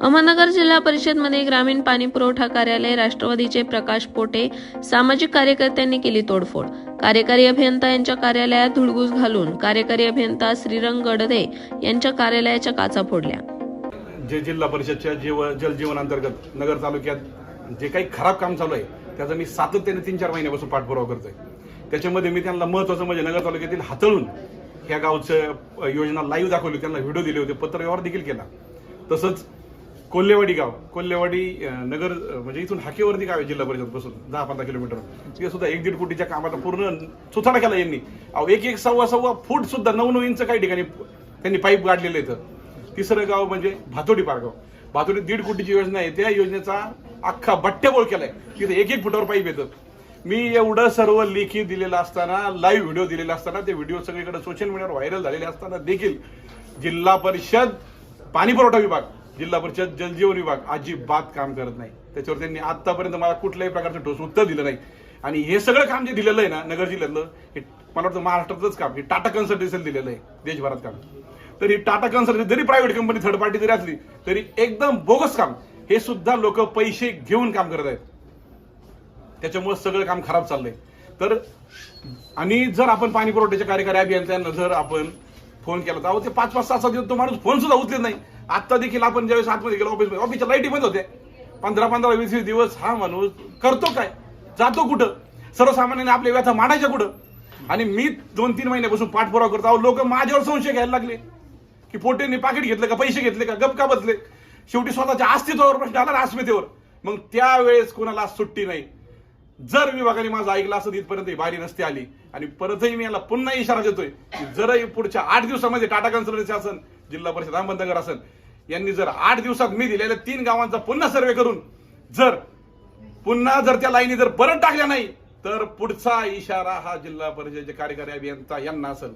अहमदनगर जिल्हा परिषदमध्ये ग्रामीण पाणी पुरवठा कार्यालय राष्ट्रवादीचे प्रकाश पोटे सामाजिक कार्यकर्त्यांनी केली तोडफोड. कार्यकारी अभियंता यांच्या कार्यालयात धुडगूस घालून कार्यकारी अभियंता श्रीरंग गडदे यांच्या कार्यालयाच्या काचा फोडल्या. जे जिल्हा परिषदच्या जीव जलजीवन अंतर्गत नगर तालुक्यात जे काही खराब काम चालू आहे त्याचा मी सातत्याने तीन चार महिन्यापासून पाठपुरावा करतोय. त्याच्यामध्ये मी त्यांना महत्वाचं म्हणजे नगर तालुक्यातील हातळून ह्या गावचं योजना लाईव्ह दाखवली त्यांना व्हिडिओ दिले होते पत्रव्यवहार देखील केला. तसंच कोल्हेवाडी गाव कोल्हेवाडी नगर म्हणजे इथून हाकेवरती गाव आहे जिल्हा परिषदपासून दहा पंधरा किलोमीटर. ते सुद्धा एक दीड कोटीच्या कामाचा पूर्ण सुथाडा केला यांनी. अहो एक एक सव्वा सव्वा फूट सुद्धा नऊ नऊ इंच काही ठिकाणी त्यांनी पाईप गाडलेलं इथं तिसरं गाव म्हणजे भातोडी पारगाव. भातोडी दीड कोटीची योजना आहे. त्या योजनेचा अख्खा बट्ट्याबोळ केलाय. तिथे एक एक फुटावर पाईप येतं. मी एवढं सर्व लेखी दिलेलं असताना लाईव्ह व्हिडिओ दिलेला असताना ते व्हिडिओ सगळीकडे सोशल मीडियावर व्हायरल झालेले असताना देखील जिल्हा परिषद पाणी पुरवठा विभाग जिल्हा परिषद जलजीवन विभाग अजिबात काम करत नाही. त्याच्यावर त्यांनी आतापर्यंत मला कुठल्याही प्रकारचं ठोस उत्तर दिलं नाही. आणि हे सगळं काम जे दिलेलं आहे ना नगर जिल्ह्यातलं हे मला वाटतं महाराष्ट्रातच काम हे टाटा कन्सल्टन्सी दिलेलं आहे देशभरात काम. तर ही टाटा कन्सल्टन्सी जरी प्रायव्हेट कंपनी थर्ड पार्टी जरी असली तरी एकदम बोगस काम. हे सुद्धा लोक पैसे घेऊन काम करत आहेत. त्याच्यामुळे सगळं काम खराब चाललंय. तर आणि जर आपण पाणी पुरवठ्याच्या कार्यकारी अभियंत्यांना जर आपण फोन केला तर अहो ते पाच पाच सहा दिवस तो माणूस फोन सुद्धा उचलत नाही. आता देखील आपण ज्यावेळेस आतमध्ये गेलो ऑफिस ऑफिसच्या लाईटी बंद होते. पंधरा पंधरा वीस वीस दिवस हा माणूस करतो काय? जातो कुठं? सर्वसामान्याने आपल्या व्यथा मांडायच्या कुठं? आणि मी दोन तीन महिन्यापासून पाठपुरावा करतो. अहो लोक माझ्यावर संशय घ्यायला लागले. की पोटेंनी पाकिट घेतलं का पैसे घेतले का गप का बसले? शेवटी स्वतःच्या अस्तित्वावर प्रश्न आला ना अस्मितेवर. मग त्यावेळेस कोणाला सुट्टी नाही. जर विभागाने माझं ऐकलं असं इथपर्यंत ही बारी नसती आली. आणि परतही मी याला पुन्हा इशारा देतोय की जर पुढच्या आठ दिवसामध्ये टाटा कन्सल्टन्सी असन जिल्हा परिषद अहमदनगर असन यांनी जर आठ दिवसात मी दिलेल्या तीन गावांचा पुन्हा सर्वे करून जर पुन्हा जर त्या लाईनी जर परत टाकल्या नाही तर पुढचा इशारा हा जिल्हा परिषदेचे कार्यकारी अभियंता यांना असेल.